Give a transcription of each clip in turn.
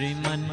श्रीमन्नारायण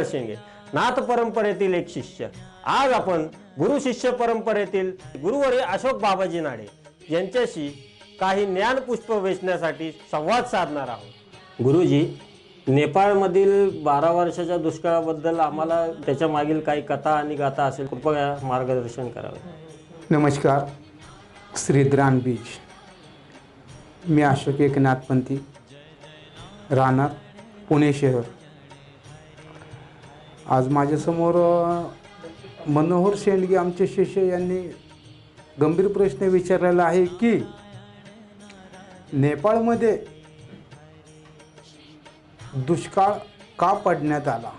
मनोहर शेंगे नाथ परंपरेतील एक शिष्य. आज आपण गुरु शिष्य परंपरेतील गुरुवरी अशोक बाबाजी नाडे यांच्याशी काही ज्ञानपुष्प वेचण्यासाठी संवाद साधणार आहोत. गुरुजी नेपाळमधील बारा वर्षाच्या दुष्काळाबद्दल आम्हाला त्याच्या मागील काही कथा आणि गाथा असेल कृपया मार्गदर्शन करावे. नमस्कार. श्री बीज. मी अशोक एकनाथपंथी. राहणार पुणे शहर. आज माझ्यासमोर मनोहर शेंडगे आमचे शिष्य यांनी गंभीर प्रश्न विचारलेला आहे की नेपाळमध्ये दुष्काळ का पडण्यात आला?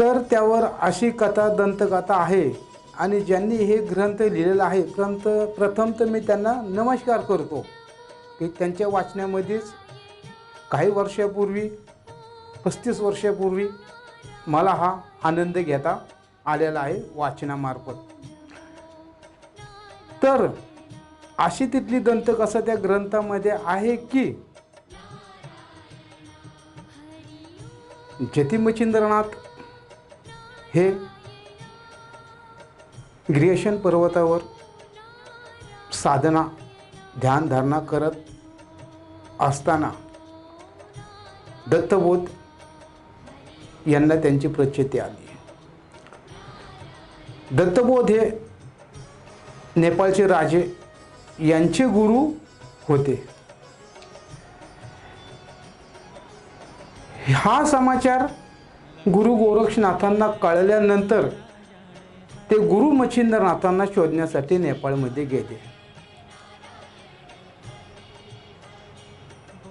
तर त्यावर अशी कथा दंतकथा आहे आणि ज्यांनी हे ग्रंथ लिहिलेला आहे ग्रंथ प्रथम तर मी त्यांना नमस्कार करतो. की त्यांच्या वाचण्यामध्येच काही वर्षापूर्वी पस्तीस वर्षापूर्वी मला हा आनंद घेता आलेला आहे वाचनामार्फत. तर अशी तिथली दंतकथा त्या ग्रंथामध्ये आहे की जतिमचिंद्रनाथ हे ग्रिएशन पर्वतावर साधना ध्यानधारणा करत असताना दत्तबोध यांना त्यांची प्रचिती आली. दत्तबोध हे नेपाळचे राजे यांचे गुरु होते. हा समाचार गुरु गोरक्षनाथांना कळल्यानंतर ते गुरु मच्छिंद्रनाथांना शोधण्यासाठी नेपाळमध्ये गेले.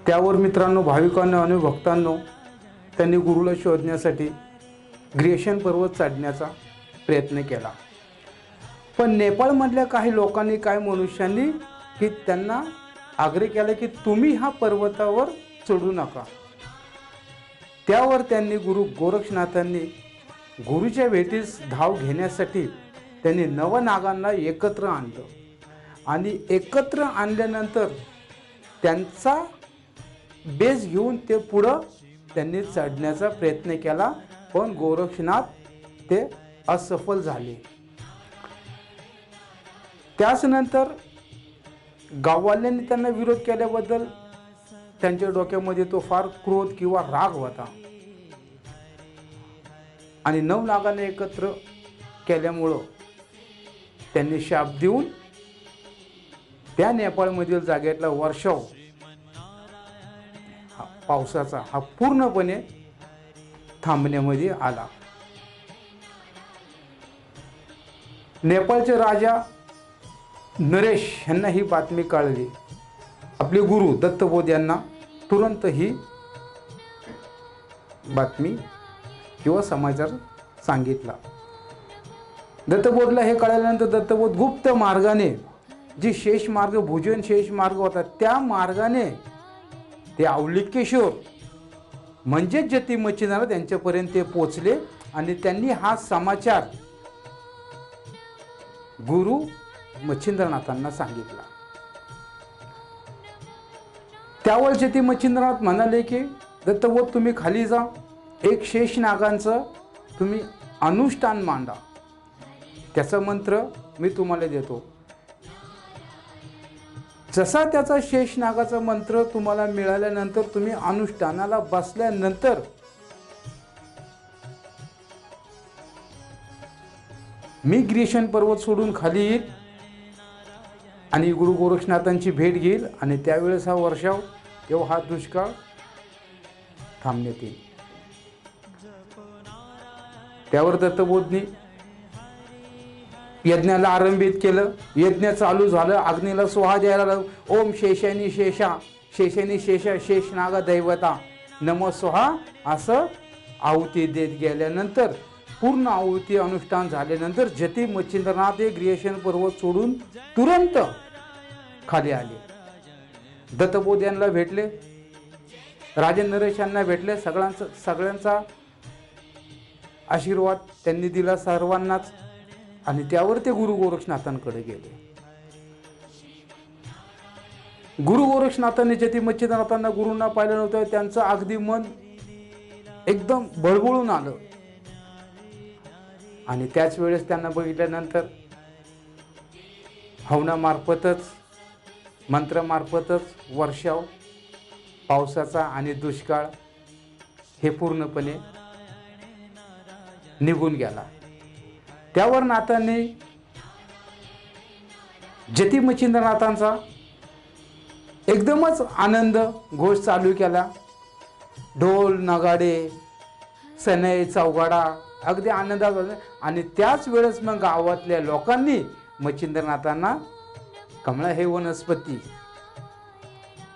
त्यावर मित्रांनो भाविकांनो आणि भक्तांनो त्यांनी गुरुला शोधण्यासाठी ग्रिएशन पर्वत चढण्याचा प्रयत्न केला. पण नेपाळमधल्या काही लोकांनी काही मनुष्यांनी की त्यांना आग्रह केला की तुम्ही हा पर्वतावर चढू नका. त्यावर त्यांनी गुरु गोरक्षनाथांनी गुरुच्या भेटीस धाव घेण्यासाठी त्यांनी नवनागांना एकत्र आणलं. आणि एकत्र आणल्यानंतर त्यांचा बेस घेऊन ते पुढं त्यांनी चढण्याचा प्रयत्न केला पण गोरक्षनाथ ते असफल झाले. त्याचनंतर गाववाल्यांनी त्यांना विरोध केल्याबद्दल त्यांच्या डोक्यामध्ये तो फार क्रोध किंवा राग होता. आणि नऊ नागांना एकत्र केल्यामुळं त्यांनी शाप देऊन त्या नेपाळमधील जागेतला वर्षाव पावसाचा हा पूर्णपणे थांबण्यामध्ये आला. नेपाळचे राजा नरेश यांना ही बातमी कळली. आपले गुरु दत्तबोध यांना तुरंत ही बातमी किंवा समाचार सांगितला. दत्तबोधला हे कळल्यानंतर दत्तबोध गुप्त मार्गाने जी शेष मार्ग भुजन शेष मार्ग होता त्या मार्गाने ते औलिकेश्वर म्हणजेच जती मच्छिंद्रनाथ त्यांच्यापर्यंत ते पोचले आणि त्यांनी हा समाचार गुरु मच्छिंद्रनाथांना सांगितला. त्यावर जती मच्छिंद्रनाथ म्हणाले की दत्तवत तुम्ही खाली जा. एक शेष नागांचं तुम्ही अनुष्ठान मांडा. त्याचा मंत्र मी तुम्हाला देतो. जसा त्याचा शेष नागाचा मंत्र तुम्हाला मिळाल्यानंतर तुम्ही अनुष्ठानाला बसल्यानंतर मी ग्रीशन पर्वत सोडून खाली येईल आणि गुरु गोरक्षनाथांची भेट घेईल आणि त्यावेळेस हा वर्षाव किंवा हा दुष्काळ थांबण्यात येईल. त्यावर दत्तबोधनी यज्ञाला आरंभित केलं यज्ञ चालू झालं अग्नीला सोहा द्यायला लागलं. ओम शेषानी शेषा शेषानी शेषा शेषनाग दैवता. नम सोहा असं आहुती देत गेल्यानंतर पूर्ण आहुती अनुष्ठान झाल्यानंतर जती मच्छिंद्रनाथ हे ग्रिएशन पर्वत सोडून तुरंत खाली आले. दत्तबोध यांना भेटले राजे नरेश यांना भेटले सगळ्यांचा सगळ्यांचा आशीर्वाद त्यांनी दिला सर्वांनाच. आणि त्यावर ते गुरु गोरक्षनाथांकडे गेले. गुरु गोरक्षनाथांनी जती मच्छिदनाथांना गुरुंना पाहिलं नव्हतं त्यांचं अगदी मन एकदम बळबळून आलं. आणि त्याच वेळेस त्यांना बघितल्यानंतर हवनामार्फतच मंत्रामार्फतच वर्षाव पावसाचा आणि दुष्काळ हे पूर्णपणे निघून गेला. त्यावर नाथांनी जती मच्छिंद्रनाथांचा एकदमच आनंद घोष चालू केला. ढोल नगाडे सनई चौगाडा अगदी आनंदात आणि त्याच वेळेस मग गावातल्या लोकांनी मच्छिंद्रनाथांना कमळा हे वनस्पती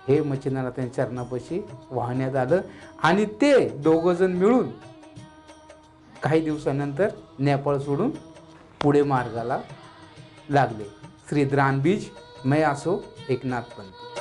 हे मच्छिंद्रनाथांच्या चरणापाशी वाहण्यात आलं. आणि ते दोघंजण मिळून काही दिवसानंतर नेपाळ सोडून पुढे मार्गाला लागले. श्री द्रानबीज मै असो एकनाथ पंत.